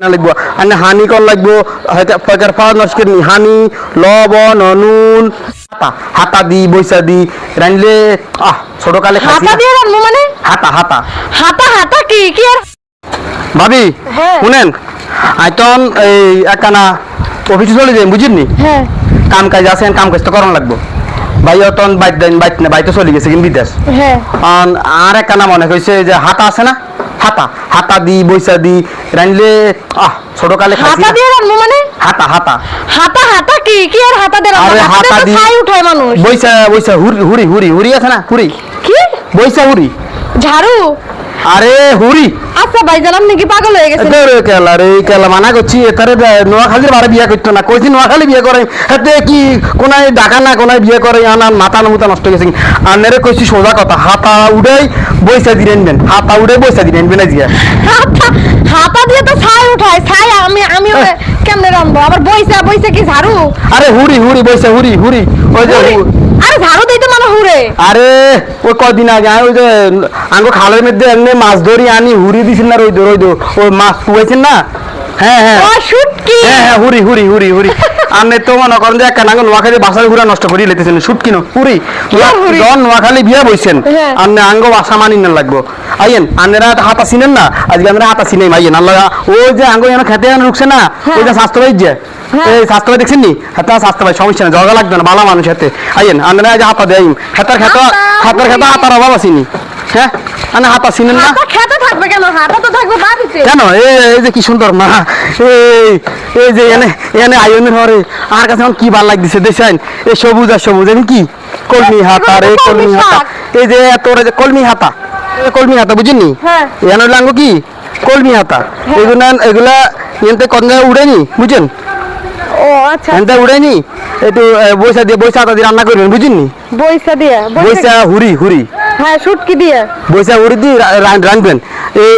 না লাগবো। আর না হানি কর লাগবো নষ্ট নি হানি লবণ নুন হাতা হাতা দি বৈসা দি রানলে আহ ছোট কালে হাতা না। দিয়ে রাখব মানে? হাতা হাতা। হাতা হাতা কি? কি আর? ভাবি হ্যাঁ। শুনেন আইতন এই একখানা অফিসে চলে যাই বুঝিনি হ্যাঁ। কাম কাজ আছেন কাম কাজ তো করান লাগবো। ভাই অতন বাইত দেন বাইত না বাইতে চলে গেছে কিন্তু বিদেশ। হ্যাঁ। আর একখানা মনে হয়েছে যে হাতা আছে না? হাতা হাতা দি বৈসা দি রানলে আহ ছোট কালে হাতা দিয়ে রাখব মানে? হাতা হাতা। হাতা হাতা কি? কি আর হাতা দিয়ে রাখব হাতা দিয়ে ছাই উঠায় মানুষ বৈসা বৈসা হুরি হুরি হুরি হুরি আছে না হুরি কি? বৈসা হুরি ঝাড়ু আরে হুরি আচ্ছা ভাইজান আপনি পাগল হয়ে গেছেন রে কেলা রে কেলা মানা করছি। এতারে নোয়াখালীর বারে বিয়ে করতো না। কইছি নোয়াখালী বিয়ে করে। হাতে কি কোনায় ডাকা না কোনায় বিয়ে করে? আনার মাথা মুতা নষ্ট গেছে। আনেরে কইছি সোজা কথা হাতা উড়াই বৈসা দিলেন বেন হাতা উড়াই বৈসা দিলেন বেন আজকে হাতা হাতা দিয়ে তো ছাই উঠায়। ছাই আমি আমি ওরে কেমনে রাখব আবার বইসা বইসা কি আরে ওই যে আরে ঝাড়ু মানে আরে ওই কদিন আগে আমি ওই যে আঙ্গো খালের মধ্যে এমনি মাছ ধরি আনি হুড়ি দিছিল না রইদো রইদো। ওই মাছ পুয়াইছেন না? হ্যাঁ হ্যাঁ। হ্যাঁ হ্যাঁ হুড়ি হুড়ি হুড়ি হুরি আপনি তো মনে করেন যে একটা নাঙ্গল নোয়াখালী বাসার ঘুরা নষ্ট করি লেতেছেন শুট কিনো হুরি? জন নোয়াখালী বিয়া বইছেন। হ্যাঁ। আপনি আঙ্গ বাসা মানি না লাগবো। আইয়েন আপনারা হাতা চিনেন না? আজকে আমরা হাতা চিনেই আইয়েন। আল্লাহ ওই যে আঙ্গ এনে খেতে ঢুকছে না ওই যে স্বাস্থ্য যে হ্যাঁ। এই স্বাস্থ্য ভাই দেখছেন নি? হাতা স্বাস্থ্য ভাই সমস্যা না জগা লাগবে না ভালো মানুষ হাতে। আইয়েন আপনারা যে হাতা দেয় হাতার খেতা হাতা, হাতার খেতা হাতার অভাব আছিনি হ্যাঁ? আপনি হাতা চিনেন না? খেতে থাকবে কেন? হাতা তো থাকবে বাড়িতে। কেন? এই যে কি সুন্দর মা। এই এই যে এনে এনে আয়নের হরে আর কাছে কি ভালো লাগতেছে দেখছেন? এই সবুজ আর সবুজ এমন কি? কলমি হাতা রে কলমি হাতা। এই যে তোর যে কলমি হাতা। এই কলমি হাতা বুঝিনি? হ্যাঁ। এনে লাঙ্গো কি? কলমি হাতা। এগুলা এগুলা এনতে কন্যা উড়েনি বুঝেন? ও আচ্ছা। এনতে উড়েনি একটু বৈশা দিয়ে বৈশা হাতা দিয়ে রান্না করবেন বুঝিনি? বইসা দিয়ে বৈশা হুরি হুরি। হ্যাঁ শুটকি দিয়ে। বৈশা হুরি দিয়ে রাঁধবেন। এই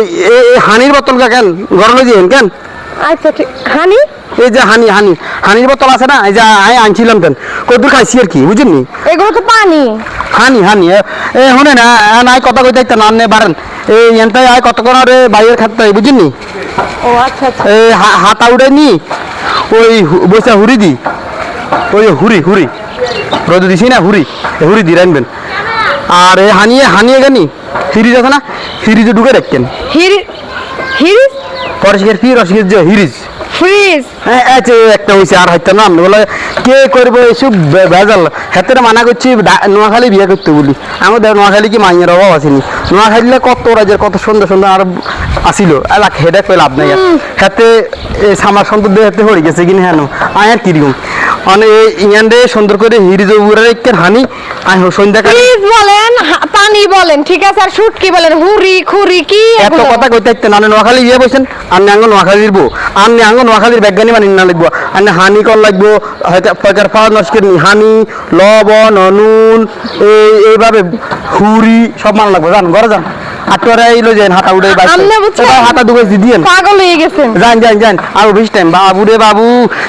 হানির বোতল কেন? গরলে দিয়ে কেন? আচ্ছা ঠিক। হানি এই যে হানি হানি হানির বোতল আছে না? এই যে আই আনছিলাম তেন কদ্দুর খাইছি আর কি বুঝিনি এগুলো তো পানি। হানি হানি এ- শুনে না নাই কথা কইতে একটা নাম নে বারেন এই এনতাই আয় কত কোন রে বাইরের খাতে বুঝিনি ও আচ্ছা আচ্ছা। এই হাতা উড়ে নি ওই হু- বৈশা হুরি দি। ওই হুরি হুরি রোদ দিছি না হুরি এ হুরি দি রানবেন আর এ হানিয়ে হানিয়ে গানি? হিরিজ আছে না? হিরিজে ঢুকে রাখতেন হিরি হিরি? পরশিকের কি রসিকের যে হিরিজ? ফ্রিজ? হ্যাঁ যে একটা হয়েছে আর হয়তো না বলে কে করব এইসব ভেজাল হাতের মানা করছি নোয়াখালী বিয়ে করতে বলি। আমাদের নোয়াখালী কি মাইয়ের অভাব আসেনি নোয়াখালীলে কত রাজ্যের কত সুন্দর সুন্দর আর আসিল। এলাকা হেডে কই লাভ নাই। হাতে এই সামার সুন্দর দিয়ে হাতে হয়ে গেছে কিনা হেন? আয়ার কীরকম? মানে এই ইয়ান রে সুন্দর করে হিরি জবুরের হানি। আই সন্ধ্যাকালে ফ্রিজ বলেন? হা- পানি বলেন ঠিক আছে? আর শুটকি বলেন হুরি খুরি কি এত কথা কইতে ইচ্ছে না নোয়াখালী বিয়ে বসেন আপনি আঙ্গ নোয়াখালীর বউ। আপনি আঙ্গ নোয়াখালীর বিজ্ঞানী মানি না লাগবো। হানি কর লাগবো হয়তো পয়কার পাওয়া নষ্ট হানি লবণ নুন এই এইভাবে হুরি সব মান লাগবে। জান ঘরে যান। যান হাতা উড়ে বাইক আপনি বুঝছেন? হাতা দুগে দিয়েন পাগল হয়ে গেছেন যান যান যান আর বেশি টাইম। বাবু রে বাবু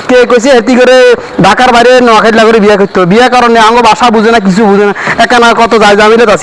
কে কইছে এতি করে ঢাকার বাইরে নোয়াখাইলা করে বিয়ে করতে বিয়ে কারণে আঙ্গো ভাষা বুঝে না কিছু বুঝে না। একানা কত যায় জামিলে দাসি